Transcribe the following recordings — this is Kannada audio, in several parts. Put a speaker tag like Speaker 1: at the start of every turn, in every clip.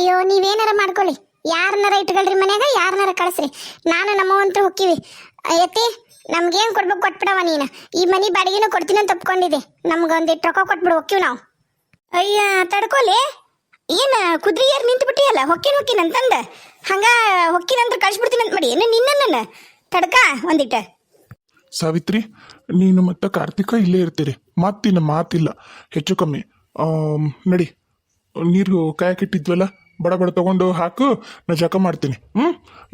Speaker 1: ಅಯ್ಯೋ, ನೀವೇನಾರ ಮಾಡ್ಕೊಳ್ಳಿ. ಯಾರನ್ನಾರ ಇಟ್ಕೊಳ್ರಿ ಮನ್ಯಾಗ, ಯಾರನ್ನಾರ ಕಳಿಸ್ರಿ. ನಾನು ನಮ್ಮವಂತೂ ಹೊಕ್ಕಿವಿ. ಎತ್ತಿ ನಮ್ಗೇನು ಕೊಡ್ಬೇಕು ಕೊಟ್ಬಿಡವ ನೀನು. ಈ ಮನೆ ಬಾಡಿಗೆನ ಕೊಡ್ತೀನಿ ಅಂತ ಒಪ್ಕೊಂಡಿದ್ದೆ. ನಮ್ಗೆ ಒಂದಿಟ್ಟು ರೊಕ್ಕ ಕೊಟ್ಬಿಡು, ಹೊಕ್ಕಿವಿ ನಾವು. ಅಯ್ಯ ತಡ್ಕೊಲಿ ಏನ ಕುದ್ರಿ ಯಾರು ನಿಂತು ಬಿಟ್ಟಿಯಲ್ಲ ಹೊಕ್ಕಿನ ಹೊಕ್ಕಿನ ಅಂತಂದ. ಹಂಗ ಹೊಕ್ಕಿನಂತ ಕಳಿಸ್ಬಿಡ್ತೀನಿ ಅಂತ ಮಾಡಿ ಏನು ನಿನ್ನ ತಡ್ಕ ಒಂದಿಟ್ಟ.
Speaker 2: ಸಾವಿತ್ರಿ, ನೀನು ಮತ್ತು ಕಾರ್ತಿಕ ಇಲ್ಲೇ ಇರ್ತೀರಿ. ಮಾತಿನ ಮಾತಿಲ್ಲ. ಹೆಚ್ಚು ಕಮ್ಮಿ. ನಡಿ. ನೀರು ಕಾಯಕ್ಕಿಟ್ಟಿದ್ವಲ್ಲ ಬಡ ಬಡ ತಗೊಂಡು ಹಾಕು, ನಾ ಜಕ ಮಾಡ್ತೀನಿ. ಹ್ಞೂ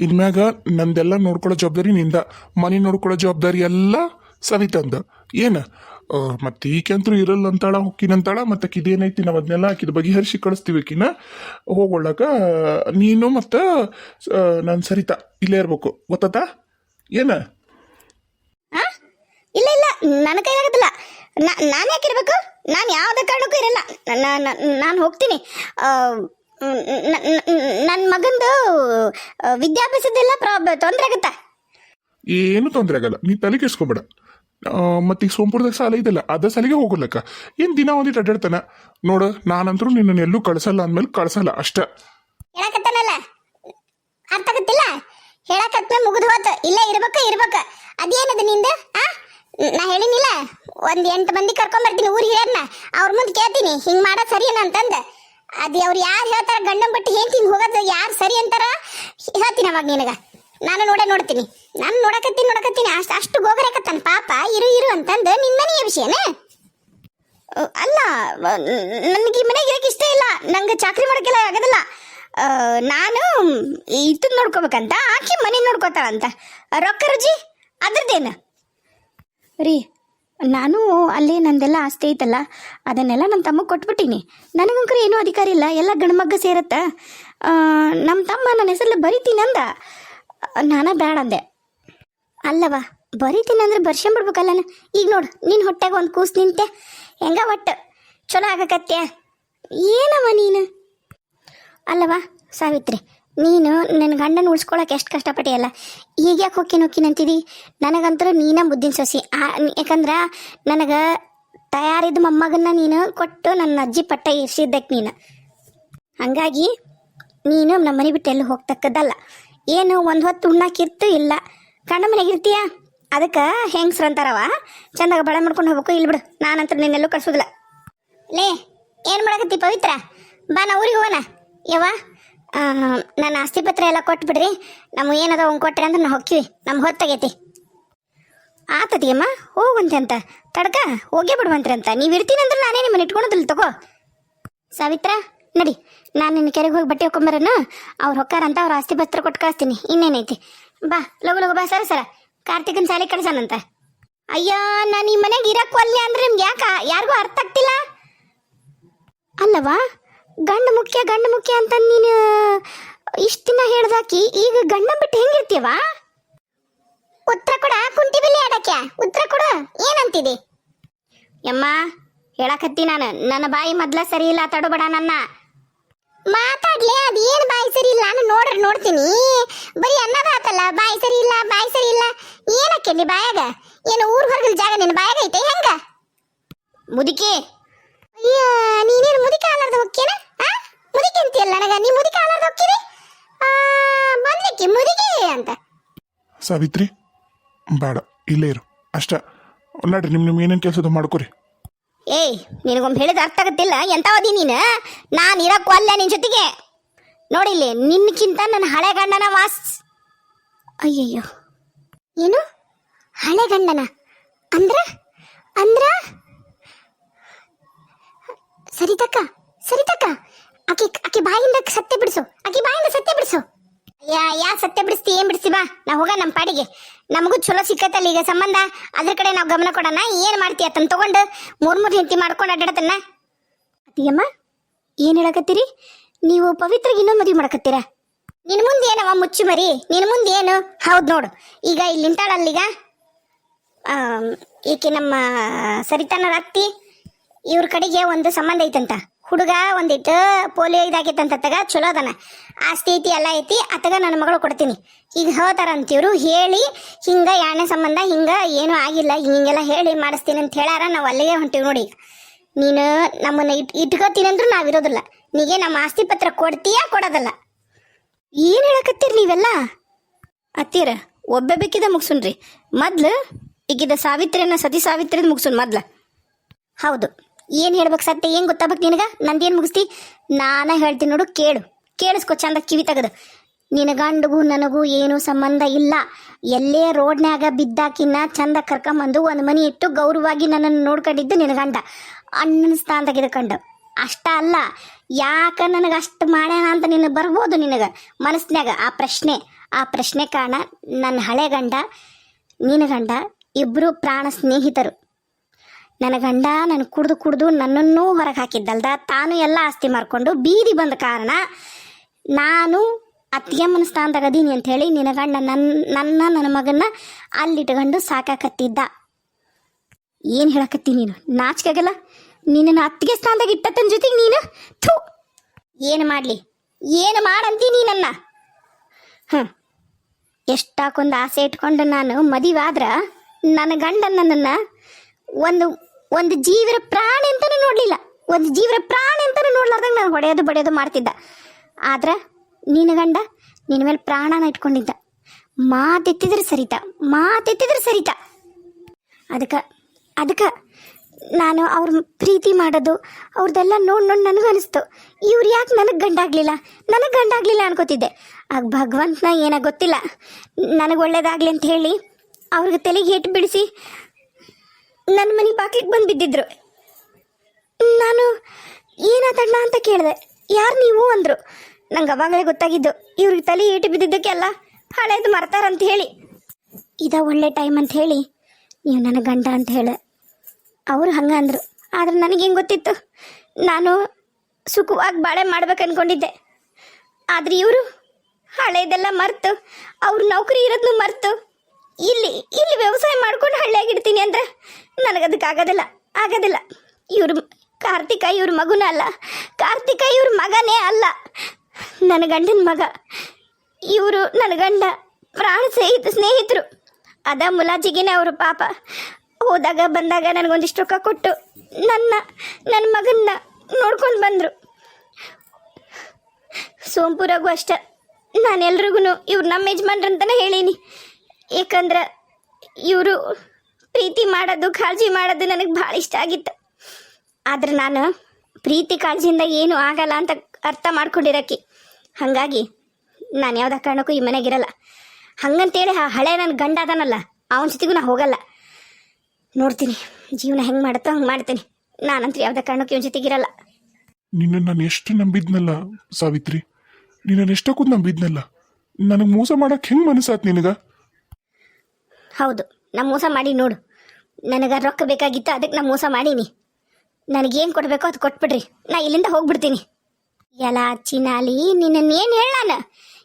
Speaker 2: ಇನ್ಮ್ಯಾಗ ನಂದೆಲ್ಲ ನೋಡ್ಕೊಳ್ಳೋ ಜವಾಬ್ದಾರಿ ನಿಂದ ಮನೆ ನೋಡ್ಕೊಳ್ಳೋ ಜವಾಬ್ದಾರಿ ಎಲ್ಲ ಸವಿತಂದ ಏನ? ಮತ್ತೆ ಈಕೆಂತೂ ಇರಲ್ಲ ಅಂತಾಳ ಹೊಕ್ಕಿನಂತಾಳ ಮತ್ತೆ ಇದೇನೈತಿ, ನಾವು ಅದನ್ನೆಲ್ಲ ಆಕಿದ ಬಗೆಹರಿಸಿ ಕಳಿಸ್ತೀವಿ ಆಕಿನ. ಹೋಗೊಳ್ಳಾಕ ನೀನು ಮತ್ತು ನಾನು ಸರಿತಾ, ಇಲ್ಲೇ ಇರ್ಬೇಕು. ಗೊತ್ತಾತಾ? ಏನ?
Speaker 1: ಇಲ್ಲ ಇಲ್ಲ, ನನ್ನ ಕೈಲಾಗದಿಲ್ಲ ನಾನು ಯಾಕೆ ನಾನು ಯಾವುದೇ ಕಾರಣಕ್ಕೂ ಇರಲ್ಲ. ನಾನು ಹೋಗ್ತೀನಿ. ನನ್ನ ಮಗಂದು ವಿದ್ಯಾಭ್ಯಾಸದೆಲ್ಲ ಪ್ರಾಬ್ ತೊಂದರೆ ಆಗುತ್ತಾ?
Speaker 2: ಏನು ತೊಂದರೆ ಆಗಲ್ಲ. ನೀ ತಲೆ ಕೆಡ್ಸ್ಕೊಬೇಡ. ಮತ್ತೆ ಈಗ ಸೋಂಪುರದಾಗ ಸಾಲ ಇದೆಲ್ಲ ಅದ ಸಾಲಿಗೆ ಹೋಗಲಕ್ಕ ಏನ್ ದಿನ ಒಂದಿಟ್ಟು ಅಡ್ಡಾಡ್ತಾನ? ನೋಡು ನಾನಂತರೂ ನಿನ್ನ ಎಲ್ಲೂ ಕಳ್ಸಲ್ಲ ಅಂದ್ಮೇಲೆ ಕಳ್ಸಲ್ಲ ಅಷ್ಟ.
Speaker 1: ಹೇಳಕತ್ತಾನಲ್ಲ? ಅರ್ಥ ಆಗತ್ತಿಲ್ಲ? ಹೇಳಕತ್ನ ಮುಗಿದು ಹೋತ. ಇಲ್ಲೇ ಇರ್ಬೇಕ ಇರ್ಬೇಕ. ಅದೇನದ ನಿಂದ? ಆ? ನಾ ಹೇಳಿನಿಲ್ಲ? ಒಂದ್ ಎಂಟು ಮಂದಿ ಕರ್ಕೊಂಡ್ ಬರ್ತೀನಿ ಊರಿಗೆ ಹಿರಿಯರ್ನ. ಅವ್ರ ಮುಂದೆ ಕೇಳ್ತೀನಿ ಹಿಂಗ್ ಮಾಡೋದ್ ಸರಿ ಅಂತಂದ. ಅದ್ ಅವ್ರು ಯಾರು ಹೇಳ್ತಾರ ಗಂಡನ್ ಬಿಟ್ಟು ಹಿಂಗ್ ಹೋಗೋದು ಯಾರು ಸರಿ ಅಂತಾರ ಹೇಳ್ತೀನಿ ಅವಾಗ ನಿನಗ. ನಾನು ನೋಡೇ ನೋಡ್ತೀನಿ. ನಾನು ನೋಡಕತ್ತೀನಿ ನೋಡಕತ್ತೀನಿ. ಅಷ್ಟು ಅಷ್ಟು ಗೋಗರಕತ್ತಾನ ಪಾಪ. ಇರು ಇರು ಅಂತಂದು ನಿನ್ ಮನೆಯ ವಿಷಯನೇ? ಅಲ್ಲ ನನಗೆ ಈ ಮನೆಗೆ ಇರಕ್ಕೆ ಇಷ್ಟ ಇಲ್ಲ? ನಂಗೆ ಚಾಕ್ರಿ ಮಾಡೋಕ್ಕೆಲ್ಲ ಆಗೋದಿಲ್ಲ. ನಾನು ಇದನ್ನ ನೋಡ್ಕೋಬೇಕಂತ, ಆಕೆ ಮನೆ ನೋಡ್ಕೋತಾಳಂತ. ರೊಕ್ಕ ರುಜಿ, ಅದ್ರದ್ದೇನು? ರೀ ನಾನು ಅಲ್ಲಿ ನಂದೆಲ್ಲ ಆಸ್ತಿ ಐತಲ್ಲ, ಅದನ್ನೆಲ್ಲ ನನ್ನ ತಮ್ಮ ಕೊಟ್ಬಿಟ್ಟಿನಿ. ನನಗಂಕರ ಏನೂ ಅಧಿಕಾರ ಇಲ್ಲ, ಎಲ್ಲ ಗಣಮಗ್ಗ ಸೇರತ್ತ. ನಮ್ಮ ತಮ್ಮ ನನ್ನ ಹೆಸರಲ್ಲಿ ಬರಿತೀನಿ ಅಂದ. ನಾನ ಬೇಡ ಅಂದೆ. ಅಲ್ಲವ ಬರೀತೀನಿ ಅಂದ್ರೆ ಬರ್ಸ್ಕೊಂಬಿಡ್ಬೇಕಲ್ಲ. ಈಗ ನೋಡು ನಿನ್ನ ಹೊಟ್ಟೆಗೆ ಒಂದು ಕೂಸು ನಿಂತೆ. ಹೆಂಗ ಒಟ್ಟು? ಚಲೋ ಆಗಕತ್ತೆ ಏನವ ನೀನು? ಅಲ್ಲವ ಸಾವಿತ್ರಿ ನೀನು ನನ್ನ ಗಂಡನ ಉಳ್ಸ್ಕೊಳಕ್ಕೆ ಎಷ್ಟು ಕಷ್ಟಪಟ್ಟಿಯಲ್ಲ? ಈಗ ಯಾಕೆ ಹೊಕ್ಕಿನ ಹೊಕ್ಕಿನಂತಿದಿ ನನಗಂತೂ ನೀನ ಬುದ್ಧಿನ ಸೊಸಿ. ಯಾಕಂದ್ರೆ ನನಗೆ ತಯಾರಿದ್ದ ಮೊಮ್ಮಗನ್ನ ನೀನು ಕೊಟ್ಟು ನನ್ನ ಅಜ್ಜಿ ಪಟ್ಟ ಇರಿಸಿದ್ದಕ್ಕೆ ನೀನು. ಹಂಗಾಗಿ ನೀನು ನಮ್ಮ ಮನೆ ಬಿಟ್ಟು ಎಲ್ಲಿ ಹೋಗ್ತಕ್ಕದ್ದಲ್ಲ. ಏನು ಒಂದು ಹೊತ್ತು ಉಣ್ಣಾಕಿತ್ತು ಇಲ್ಲ. ಕಣ್ಣ ಮನೆಗೆ ಇರ್ತೀಯ? ಅದಕ್ಕೆ ಹೆಂಗ್ಸ್ರು ಅಂತಾರವ ಚಂದಾಗ ಬಳೆ ಮಾಡ್ಕೊಂಡು ಹೋಗ್ಬೇಕು ಇಲ್ಲಿ ಬಿಡು. ನಾನಂತೂ ನಿನ್ನೆಲ್ಲೂ ಕಳ್ಸೋದಿಲ್ಲ. ಲೇ, ಏನು ಮಾಡಕತ್ತಿ ಪವಿತ್ರ? ಬಾ, ನಾ ಊರಿಗೆ ಹೋಗೋಣ. ಯವ್ವ? ನನ್ನ ಆಸ್ತಿ ಪತ್ರ ಎಲ್ಲ ಕೊಟ್ಬಿಡ್ರಿ. ನಮ್ಗೆ ಏನದ ಅವ್ನು ಕೊಟ್ರಿ ಅಂದ್ರೆ ನಾವು ಹೊಕ್ಕಿವಿ. ನಮ್ಮ ಹೊತ್ತಾಗೈತಿ ಆತದಿಯಮ್ಮ ಹೋಗುವಂತೆ ಅಂತ ತಡ್ಕ, ಹೋಗೇ ಬಿಡುವಂತ್ರಿ ಅಂತ ನೀವು ಇರ್ತೀನಂದ್ರೆ ನಾನೇ ನಿಮ್ಮನ್ನ ಇಟ್ಕೊಳೋದಿಲ್ಲ ತಗೋ. ಸಾವಿತ್ರ, ನಡಿ. ನಾನು ನಿನ್ನ ಕೆರೆಗೆ ಹೋಗಿ ಬಟ್ಟೆ ಹಾಕೊಂಬರನ ಅವ್ರು ಹೊಕ್ಕಾರಂತ ಅವ್ರ ಆಸ್ತಿ ಪತ್ರ ಕೊಟ್ಟು ಕಳಿಸ್ತೀನಿ. ಇನ್ನೇನೈತಿ ಬಾ, ಲಗು ಲಗು ಬಾ, ಸರ ಸರ. ಕಾರ್ತಿಕನ ಸಾಲಿ ಕಳ್ಸನಂತ. ಅಯ್ಯ, ನಾನು ಈ ಮನೆಗೆ ಇರಕ್ಕೆ ಒಲ್ಲೆ ಅಂದ್ರೆ ನಿಮ್ಗೆ ಯಾಕ? ಯಾರಿಗೂ ಅರ್ಥ ಆಗ್ತಿಲ್ಲ? ಅಲ್ಲವಾ? ಗಂಡ ಮುಖ್ಯ ಗಂಡ ಮುಖ್ಯ ಅಂತ ನೀನು ಇಷ್ಟ ದಿನ ಹೇಳ್ದಾಕಿ, ಈಗ ಗಂಡ ಬಿಟ್ಟು ಹೆಂಗಿರ್ತೀವ? ಉತ್ತರ ಕೊಡ, ಕುಂಟಿ ಬಿಲ್ಲಿ ಉತ್ತರ ಕೊಡು, ಏನಂತಿದೆ? ಯಮ್ಮ, ಹೇಳಕತ್ತಿ ನಾನು. ನನ್ನ ಬಾಯಿ ಮೊದ್ಲ ಸರಿ ಇಲ್ಲ, ತಡಬೇಡ ನನ್ನ. ಮಾತಾಡ್ಲಿ ಅದೇನ್ ಬಾಯಿ ಸರಿ ಇಲ್ಲ ನಾನು ನೋಡ್ರಿ ನೋಡ್ತೀನಿ. ಬರೀ ಅನ್ನದಾತಲ್ಲ ಬಾಯಿ ಸರಿ ಇಲ್ಲ, ಬಾಯಿ ಸರಿ ಇಲ್ಲ. ಏನಕ್ಕೆ ನೀ ಬಾಯಾಗ? ಏನು ಊರ್ ಹೊರಗಿನ ಜಾಗ ನಿನ್ನ ಬಾಯಾಗ ಐತೆ ಹೆಂಗ? ಮುದುಕಿ ಅಯ್ಯ ನೀನೇನು ಮುದಿ ಆಲಾರ್ದ ಹೊಕ್ಕೇನ ಆ? ಮುದುಕಿ ಅಂತೀಯಲ್ಲ ನನಗ? ನೀ ಮುದಿ ಆಲಾರ್ದ ಹೊಕ್ಕಿರಿ ಬಂದ್ಲಿಕ್ಕಿ ಮುದಿಗೆ ಅಂತ.
Speaker 2: ಸಾವಿತ್ರಿ ಬೇಡ ಇಲ್ಲೇ ಇರು. ಅಷ್ಟ ನಡ್ರಿ ನಿಮ್ ನಿಮ್ಗೆ ಏನೇನು ಕೆಲಸದ ಮಾಡ್ಕೊರಿ.
Speaker 1: ಏಯ್ ನಿನಗೊಂದು ಹೇಳಿದ ಅರ್ಥ ಆಗತ್ತಿಲ್ಲ? ಎಂಥವದಿ ನೀನು? ನಾನು ಇರಕ್ಕೂ ಅಲ್ಲ ನಿನ್ನ ಜೊತೆಗೆ. ನೋಡಿಲ್ಲಿ ನಿನ್ನಕ್ಕಿಂತ ನನ್ನ ಹಳೆ ಗಂಡನ ವಾಸ್. ಅಯ್ಯಯ್ಯೋ. ಏನು? ಹಳೆ ಗಂಡನ? ಅಂದ್ರ? ಅಂದ್ರ? ಸರಿತಕ್ಕ ಸರಿತಕ್ಕ. ಆಕಿ ಆಕಿ ಬಾಯಿಂದ ಸತ್ಯ ಬಿಡಿಸು ಆಕಿ ಬಾಯಿಂದ ಸತ್ಯ ಬಿಡಿಸು. ಯಾ ಯಾ ಸತ್ಯ ಬಿಡಿಸ್ತಿ ಏನ್ ಬಿಡಿಸಿ ಬಾ ನಾ ಹೋಗ ನಮ್ಮ ಪಾಡಿಗೆ. ನಮಗೂ ಚಲೋ ಸಿಕ್ಕತ್ತಲ್ಲ ಈಗ ಸಂಬಂಧ. ಅದ್ರ ಕಡೆ ನಾವು ಗಮನ ಕೊಡೋಣ ಏನ್ ಮಾಡ್ತೀಯ ತಂದು ತಗೊಂಡು? ಮೂರ್ ಮೂರು ಹೆಂಡತಿ ಮಾಡ್ಕೊಂಡು ಅಡ್ಡಾಡತನ್ನ ಅತ್ತಿಯಮ್ಮ ಏನ್ ಹೇಳಕತ್ತೀರಿ? ನೀವು ಪವಿತ್ರಗೆ ಇನ್ನೊಂದು ಮದುವೆ ಮಾಡಕತ್ತೀರಾ? ನಿನ್ ಮುಂದೆ ಏನವ ಮುಚ್ಚು ಮರಿ? ನಿನ್ ಮುಂದೆ ಏನು? ಹೌದು ನೋಡು. ಈಗ ಇಲ್ಲಿ ಆಮ್, ಈಕೆ ನಮ್ಮ ಸರಿತಾನ ಅತ್ತಿ. ಇವ್ರ ಕಡೆಗೆ ಒಂದು ಸಂಬಂಧ ಐತಂತ. ಹುಡುಗ ಒಂದಿಟ್ಟು ಪೋಲಿಯೋ ಇದಾಗೈತಂತ ತಗ ಚಲೋ ಅದನ. ಆಸ್ತಿ ಐತಿ ಎಲ್ಲ ಐತಿ ಅತಗ ನನ್ನ ಮಗಳು ಕೊಡ್ತೀನಿ. ಈಗ ಹೇಳ್ತಾರ ಅಂತಿವ್ರು ಹೇಳಿ ಹಿಂಗ ಯಾಣೆ ಸಂಬಂಧ ಹಿಂಗ ಏನೂ ಆಗಿಲ್ಲ ಹಿಂಗೆಲ್ಲ ಹೇಳಿ ಮಾಡಿಸ್ತೀನಿ ಅಂತ ಹೇಳಾರ ನಾವು ಅಲ್ಲಿಗೆ ಹೊಂಟಿವಿ ನೋಡಿ ನೀನು ನಮ್ಮನ್ನ ಇಟ್ ಇಟ್ಕೋತೀನಿ ಅಂದ್ರೂ ನಾವಿರೋದಿಲ್ಲ ನೀಗೆ ನಮ್ಮ ಆಸ್ತಿ ಪತ್ರ ಕೊಡ್ತೀಯಾ ಕೊಡೋದಲ್ಲ? ಏನ್ ಹೇಳಕತ್ತೀರಿ ನೀವೆಲ್ಲ? ಅತ್ತೀರ ಒಬ್ಬ ಬೇಕಿದ ಮುಗ್ಸುನ್ರಿ. ಮೊದ್ಲು ಈಗಿದ ಸಾವಿತ್ರಿಯನ್ನ ಸತಿ ಸಾವಿತ್ರಿದ ಮುಗ್ಸುನ್ ಮೊದ್ಲ. ಹೌದು. ಏನ್ ಹೇಳ್ಬೇಕು ಸತ್ಯ, ಏನ್ ಗೊತ್ತಾಗ್ಬೇಕು ನಿನಗ? ನಂದೇನ್ ಮುಗಿಸ್ತಿ? ನಾನ ಹೇಳ್ತೀನಿ ನೋಡು, ಕೇಳು. ಕೇಳಿಸ್ಕೊ, ಚಂದ ಕಿವಿ ತೆಗದು. ನಿನ ಗಂಡಗೂ ನನಗೂ ಏನೂ ಸಂಬಂಧ ಇಲ್ಲ. ಎಲ್ಲೇ ರೋಡ್ನ್ಯಾಗ ಬಿದ್ದಾಕಿನ್ನ ಚಂದ ಕರ್ಕೊಂಬಂದು ಒಂದು ಮನಿ ಇಟ್ಟು ಗೌರವವಾಗಿ ನನ್ನನ್ನು ನೋಡ್ಕೊಂಡಿದ್ದು ನಿನ ಗಂಡ. ಅಣ್ಣನ ಸ್ಥಾನದಾಗ ಕಂಡು ಅಷ್ಟ ಅಲ್ಲ, ಯಾಕ ನನಗೆ ಅಷ್ಟು ಮಾಡ್ಯಾನ ಅಂತ ನಿನಗೆ ಬರ್ಬೋದು ನಿನಗೆ? ಮನಸ್ನ್ಯಾಗ ಆ ಪ್ರಶ್ನೆ. ಆ ಪ್ರಶ್ನೆ ಕಾರಣ ನನ್ನ ಹಳೆ ಗಂಡ, ನಿನ್ನ ಗಂಡ ಇಬ್ಬರು ಪ್ರಾಣ ಸ್ನೇಹಿತರು. ನನ್ನ ಗಂಡ ನಾನು ಕುಡ್ದು ಕುಡ್ದು ನನ್ನನ್ನು ಹೊರಗೆ ಹಾಕಿದ್ದಲ್ದ, ತಾನು ಎಲ್ಲ ಆಸ್ತಿ ಮಾರ್ಕೊಂಡು ಬೀದಿ ಬಂದ ಕಾರಣ ನಾನು ಅತ್ತಿಗೆಮ್ಮನ ಸ್ಥಾನದಾಗ ಅದೀನಿ ಅಂತ ಹೇಳಿ ನಿನ್ನ ಗಂಡ ನನ್ನ ನನ್ನ ನನ್ನ ಮಗನ್ನ ಅಲ್ಲಿಟ್ಕೊಂಡು ಸಾಕಾಕತ್ತಿದ್ದ. ಏನು ಹೇಳಕತ್ತಿ ನೀನು? ನಾಚಿಕಾಗಲ್ಲ ನಿನ್ನ ಅತ್ತಿಗೆ ಸ್ಥಾನದಾಗ ಇಟ್ಟತನ ಜೊತೆಗೆ ನೀನು? ಥೂ! ಏನು ಮಾಡಲಿ? ಏನು ಮಾಡಂತಿ ನನ್ನ ಹ್ಞೂ ಎಷ್ಟಾಕೊಂದು ಆಸೆ ಇಟ್ಕೊಂಡು ನಾನು ಮದುವೆ ಆದ್ರೆ ನನ್ನ ಗಂಡ ನನ್ನನ್ನು ಒಂದು ಒಂದು ಜೀವರ ಪ್ರಾಣಿ ಅಂತಾನೆ ನೋಡಲಿಲ್ಲ. ಒಂದು ಜೀವರ ಪ್ರಾಣಿ ಅಂತಾನೆ ನೋಡ್ಲಾರ್ದಂಗೆ ನಾನು ಹೊಡೆಯೋದು ಬಡಿಯೋದು ಮಾಡ್ತಿದ್ದ. ಆದ್ರೆ ನಿನ್ನ ಗಂಡ ನಿನ್ನ ಮೇಲೆ ಪ್ರಾಣನ ಇಟ್ಕೊಂಡಿದ್ದ. ಮಾತೆತ್ತಿದ್ರೆ ಸರಿತ ಮಾತೆತ್ತಿದ್ರೆ ಸರಿತ. ಅದಕ್ಕೆ ಅದಕ್ಕೆ ನಾನು ಅವ್ರ ಪ್ರೀತಿ ಮಾಡೋದು ಅವ್ರದ್ದೆಲ್ಲ ನೋಡಿ ನೋಡಿ ನನಗೂ ಅನಿಸ್ತು. ಇವ್ರು ಯಾಕೆ ನನಗೆ ಗಂಡಾಗಲಿಲ್ಲ ನನಗೆ ಗಂಡಾಗಲಿಲ್ಲ ಅನ್ಕೋತಿದ್ದೆ. ಆಗ ಭಗವಂತನ ಏನೋ ಗೊತ್ತಿಲ್ಲ. ನನಗೆ ಒಳ್ಳೇದಾಗಲಿ ಅಂತ ಹೇಳಿ ಅವ್ರಿಗೆ ತಲೆಗೆ ಹೆಟ್ಟು ಬಿಡಿಸಿ ನನ್ನ ಮನೆ ಬಾಗಿಲಿಗೆ ಬಂದು ಬಿದ್ದಿದ್ರು ನಾನು ಏನಾತಣ್ಣ ಅಂತ ಕೇಳಿದೆ. ಯಾರು ನೀವು ಅಂದರು. ನಂಗೆ ಅವಾಗಲೇ ಗೊತ್ತಾಗಿದ್ದು, ಇವ್ರಿಗೆ ತಲೆ ಏಟು ಬಿದ್ದಿದ್ದಕ್ಕೆಲ್ಲ ಹಳೇದು ಮರ್ತಾರಂತ ಹೇಳಿ. ಇದ ಒಳ್ಳೆ ಟೈಮ್ ಅಂತ ಹೇಳಿ ನೀವು ನನ್ನ ಗಂಡ ಅಂತ ಹೇಳ. ಅವರು ಹಂಗ ಅಂದರು. ಆದ್ರೆ ನನಗೇನು ಗೊತ್ತಿತ್ತು? ನಾನು ಸುಖವಾಗಿ ಬಾಳೆ ಮಾಡ್ಬೇಕು ಅನ್ಕೊಂಡಿದ್ದೆ. ಆದ್ರೆ ಇವರು ಹಳೇದೆಲ್ಲ ಮರೆತು, ಅವ್ರ ನೌಕರಿ ಇರೋದನ್ನು ಮರ್ತು ಇಲ್ಲಿ ಇಲ್ಲಿ ವ್ಯವಸಾಯ ಮಾಡ್ಕೊಂಡು ಹಳ್ಳಿಯಾಗಿಡ್ತೀನಿ ಅಂದ್ರೆ ನನಗದಕ್ಕೆ ಆಗೋದಿಲ್ಲ. ಆಗೋದಿಲ್ಲ ಇವ್ರ ಕಾರ್ತಿಕ ಇವ್ರ ಮಗುನ ಅಲ್ಲ, ಕಾರ್ತಿಕ ಇವ್ರ ಮಗನೇ ಅಲ್ಲ. ನನ್ನ ಗಂಡನ ಮಗ, ಇವರು ನನ್ನ ಗಂಡ, ಪ್ರಾಣ ಸ್ನೇಹಿತ ಸ್ನೇಹಿತರು. ಅದ ಮುಲಾಜಿಗೆನೆ ಅವರು ಪಾಪ. ಹೋದಾಗ, ಬಂದಾಗ ನನಗೊಂದಿಷ್ಟು ರೊಕ್ಕ ಕೊಟ್ಟು ನನ್ನ ನನ್ನ ಮಗನ್ನ ನೋಡ್ಕೊಂಡು ಬಂದರು. ಸೋಂಪುರಾಗೂ ಅಷ್ಟೆ. ನಾನು ಎಲ್ರಿಗೂ ಇವ್ರು ನಮ್ಮ ಯಜಮಾನ್ರಂತನೇ ಹೇಳೀನಿ. ಯಾಕಂದ್ರೆ ಇವರು ಪ್ರೀತಿ ಮಾಡೋದು, ಕಾಳಜಿ ಮಾಡೋದು ನನಗೆ ಭಾಳ ಇಷ್ಟ ಆಗಿತ್ತು. ಆದ್ರೆ ನಾನು ಪ್ರೀತಿ, ಕಾಳಜಿಯಿಂದ ಏನೂ ಆಗಲ್ಲ ಅಂತ ಅರ್ಥ ಮಾಡ್ಕೊಂಡಿರಕ್ಕೆ. ಹಾಗಾಗಿ ನಾನು ಯಾವುದೇ ಕಾರಣಕ್ಕೂ ಈ ಮನೆಗಿರಲ್ಲ ಹಂಗಂತೇಳಿ ಆ ಹಳೆ ನನ್ನ ಗಂಡ ಅದಾನಲ್ಲ, ಅವನ ಜೊತೆಗೂ ನಾ ಹೋಗಲ್ಲ. ನೋಡ್ತೀನಿ, ಜೀವನ ಹೆಂಗೆ ಮಾಡುತ್ತೋ ಹಂಗೆ ಮಾಡ್ತೀನಿ. ನಾನಂತೂ ಯಾವುದೇ ಕಾರಣಕ್ಕೂ ಇವನ ಜೊತೆಗಿರಲ್ಲ
Speaker 2: ನಿನ್ನ ನಾನು ಎಷ್ಟು ನಂಬಿದ್ನಲ್ಲ ಸಾವಿತ್ರಿ? ನಿನ್ನ ಎಷ್ಟಕ್ಕೂ ನಂಬಿದ್ನಲ್ಲ? ನನಗೆ ಮೋಸ ಮಾಡಕ್ಕೆ ಹೆಂಗೆ ಮನಸ್ಸಾತ್ ನಿನಗ?
Speaker 1: ಹೌದು ನಾ ಮೋಸ ಮಾಡಿ ನೋಡು. ನನಗೆ ರೊಕ್ಕ ಬೇಕಾಗಿತ್ತು ಅದಕ್ಕೆ ನಾ ಮೋಸ ಮಾಡೀನಿ. ನನಗೇನು ಕೊಡಬೇಕೋ ಅದು ಕೊಟ್ಬಿಡ್ರಿ. ನಾ ಇಲ್ಲಿಂದ ಹೋಗ್ಬಿಡ್ತೀನಿ. ಎಲ್ಲ ಚಿನಾಲಿ ನಿನ್ನೇನು ಹೇಳ ನಾನು?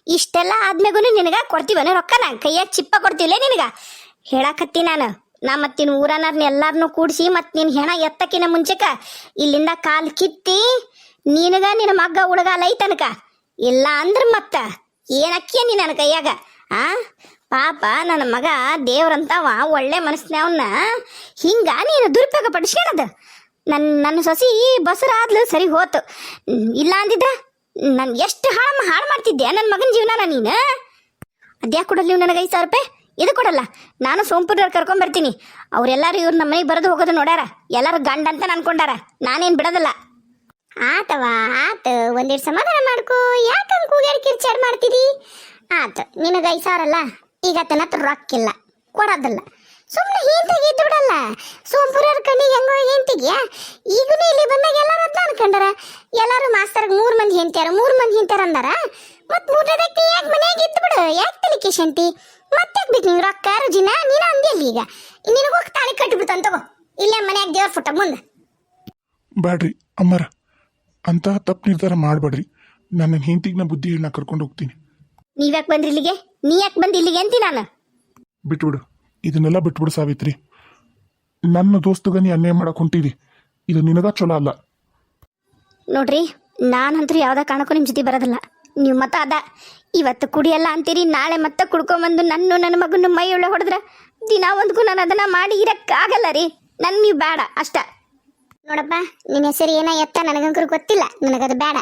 Speaker 1: ಇಷ್ಟೆಲ್ಲ ಆದ್ಮೇಗೂ ನಿನಗೆ ಕೊಡ್ತೀವನ ರೊಕ್ಕನಾ ಕೈಯಾಗ ಚಿಪ್ಪ ಕೊಡ್ತಿಲ್ಲ ನಿನಗೆ? ಹೇಳಕತ್ತಿ ನಾನು. ನಾ ಮತ್ತಿನ ಊರನರ್ನ ಎಲ್ಲಾರನ್ನೂ ಕೂಡಿಸಿ ಮತ್ತು ನಿನ್ನ ಹೆಣ ಎತ್ತಕ್ಕಿನ ಮುಂಚೆಕ ಇಲ್ಲಿಂದ ಕಾಲು ಕಿತ್ತಿ ನಿನಗ ನಿನ್ನ ಮಗ್ಗ ಹುಡುಗ ಲೈತನಕ ಇಲ್ಲ ಅಂದ್ರೆ ಮತ್ತ ಏನಕ್ಕಿಯ ನೀ ನನ್ನ ಕೈಯಾಗ? ಆ? ಪಾಪ ನನ್ನ ಮಗ ದೇವ್ರಂತವ, ಒಳ್ಳೆ ಮನಸ್ಸಿನವನ್ನ ಹಿಂಗ ನೀನು ದುರುಪಯೋಗ ಪಡಿಸ್ಕೊಳದ ನನ್ನ ನನ್ನ ಸೊಸಿ ಬಸರ ಆದ್ಲು ಸರಿ ಹೋತು. ಇಲ್ಲ ಅಂದಿದ್ರ ನನ್ ಎಷ್ಟು ಹಾಳು ಹಾಳು ಮಾಡ್ತಿದ್ದೆ ನನ್ನ ಮಗನ ಜೀವನ ನೀನು? ಅದ್ಯಾಕೆ ಕೊಡಲ್ಲ ನೀವು ನನಗೆ ಐದು ಸಾವಿರ ರೂಪಾಯಿ? ಇದು ಕೊಡಲ್ಲ. ನಾನು ಸೋಂಪುರವ್ರು ಕರ್ಕೊಂಬರ್ತೀನಿ ಅವ್ರೆಲ್ಲರೂ ಇವ್ರು ನಮ್ಮ ಮನೆಗೆ ಬರೋದು ಹೋಗೋದು ನೋಡ್ಯಾರ? ಎಲ್ಲರೂ ಗಂಡ ಅಂತ ಅನ್ಕೊಂಡಾರ? ನಾನೇನು ಬಿಡೋದಲ್ಲ. ಆತವ, ಆತ. ಒಂದೆರಡು ಸಮಾಧಾನ ಮಾಡ್ಕೋ. ಯಾಕಂಗ್ ಕೂಗ್ಯಾಡಿ ಕಿರ್ಚಾಡ್ ಮಾಡ್ತೀರಿ ಆತ, ನಿನಗೆ ಐದು ಸಾವಿರ ಅಲ್ಲ? ಈಗ ತನ್ನ ಹತ್ರ ರೊಕ್ಕಿಲ್ಲ ಕೊಡೋದಿಲ್ಲ. ಸುಮ್ಮನೆ ಹಿಂತಿಗೆ ಇದ್ದು ಬಿಡಲ್ಲ. ಸೋಂಪುರವ್ರ ಕಣ್ಣಿಗೆ ಹೆಂಗೋ ಹೆಂತಿಗ್ಯಾ ಈಗೂ ಇಲ್ಲಿ ಬಂದಾಗ ಎಲ್ಲರೂ ಅಂತ ಅನ್ಕೊಂಡಾರ? ಎಲ್ಲರೂ ಮಾಸ್ತರ್ಗೆ ಮೂರು ಮಂದಿ ಹೆಂತ್ಯಾರ ಮೂರು ಮಂದಿ ಹೆಂತ್ಯಾರ ಅಂದಾರ? ಮತ್ ಮೂರನೇದಕ್ಕೆ ಯಾಕೆ ಮನ್ಯಾಗ ಇತ್ತು ಬಿಡು? ಯಾಕೆ ತಲಿಕೆ ಶಂತಿ ಮತ್ತೆ ಬೇಕು ನಿಂಗೆ ರೊಕ್ಕ, ರುಜಿನ? ನೀನು ಅಂದಿಲ್ಲ ಈಗ? ನಿನಗೋಗಿ ತಾಳಿ ಕಟ್ಟಿಬಿಡ್ತಾನೆ ತಗೋ. ಇಲ್ಲೇ ಮನ್ಯಾಗ ದೇವ್ರ ಫೋಟ ಮುಂದೆ.
Speaker 2: ಬ್ಯಾಡ್ರಿ, ಅಮ್ಮರ. ಅಂತ ತಪ್ಪು ನಿರ್ಧಾರ ಮಾಡಬೇಡ್ರಿ. ನನ್ನ ಹೆಂಡತಿಗೆ ನಾ ಬುದ್ಧಿ ನಾ ಕರ್ಕೊಂಡು ಹೋಗ್ತೀನಿ.
Speaker 1: ನೀವ್ಯಾಕೆ ಬಂದ್ರಿ ಇಲ್ಲಿಗೆ? ನೀ ಯಾಕೆ ಬಂದು ಇಲ್ಲಿಗೆ ಅಂತಿ ನಾನು?
Speaker 2: ಬಿಟ್ಬಿಡು. ಇದನ್ನೆಲ್ಲ ಬಿಟ್ಬಿಡು ಸಾವಿತ್ರಿ. ನನ್ನ ದೋಸ್ತಗ ನೀ ಅನ್ಯಾಯ ಮಾಡಕ್ ಹೊಂಟಿದಿ. ಇದು ನಿನಗ ಚಲೋ ಅಲ್ಲ.
Speaker 1: ನೋಡ್ರಿ ನಾನಂತೂ ಯಾವುದೇ ಕಾರಣಕ್ಕೂ ನಿಮ್ಮ ಜೊತೆ ಬರೋದಿಲ್ಲ. ನೀವು ಮತ ಅದ. ಇವತ್ತು ಕುಡಿಯಲ್ಲ ಅಂತೀರಿ ನಾಳೆ ಮತ್ತೆ ಕುಡ್ಕೊಂಬಂದು ನನ್ನ ನನ್ನ ಮಗನ ಮೈ ಒಳ್ಳೆ ಹೊಡೆದ್ರೆ ದಿನ ಒಂದ್ಗೂ ನಾನು ಅದನ್ನ ಮಾಡಿ ಇರಕ್ಕಾಗಲ್ಲ ರೀ. ನನ್ ನೀವು ಬೇಡ ಅಷ್ಟ. ನೋಡಪ್ಪ ನಿನ್ನ ಹೆಸರು ಏನ ಎತ್ತ ನನಗಂಕರು ಗೊತ್ತಿಲ್ಲ. ನನಗದು ಬೇಡ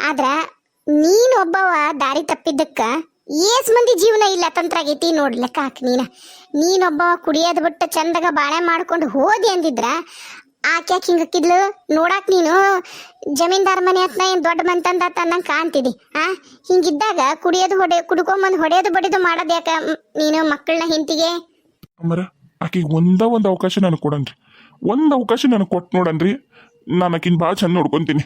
Speaker 1: ಆದ್ರ ನೀನ್ ಒಬ್ಬವ ದಾರಿ ತಪ್ಪಿದ್ದಕ್ಕ ಏಸ್ ಮಂದಿ ಜೀವನ ಇಲ್ಲ ತಂತ್ರ ಆಗೈತಿ ನೋಡ್ ಲೆಕ್ಕ ಹಾಕ್ ನೀನ. ನೀನೊಬ್ಬವ ಕುಡಿಯೋದ್ ಬಿಟ್ಟು ಚಂದಾಗ ಬಾಳೆ ಮಾಡ್ಕೊಂಡು ಹೋದಿ ಅಂದಿದ್ರ ಆಕೆ ಹಿಂಗಕ್ಕಿದ್ಲು ನೋಡಾಕ್ ನೀನು ಜಮೀನ್ದಾರ್ ಮನೆ ಹತ್ನ ಏನ್ ದೊಡ್ಡ ಮಂತಂದ ಅನ್ನಂಗ್ ಕಾಣ್ತಿದಿ, ಆ? ಹಿಂಗಿದ್ದಾಗ ಕುಡಿಯೋದು ಹೊಡೆ, ಕುಡ್ಕೊಂಬಂದ್ ಹೊಡೆಯೋದು ಬಡಿದು ಮಾಡೋದ್ ಯಾಕ ನೀನು ಮಕ್ಕಳನ್ನ ಹಿಂತಿಗೆ
Speaker 2: ಅಮ್ಮರ, ಆಕಿಗೆ ಒಂದ ಒಂದು ಅವಕಾಶ ನನಗೆ ಕೊಡನ್ರಿ. ಒಂದು ಅವಕಾಶ ನನಗೆ ಕೊಟ್ಟು ನೋಡನ್ರಿ. ನಾನು ಆಕಿನ ಭಾಳ ಚಂದ ನೋಡ್ಕೊಂತೀನಿ.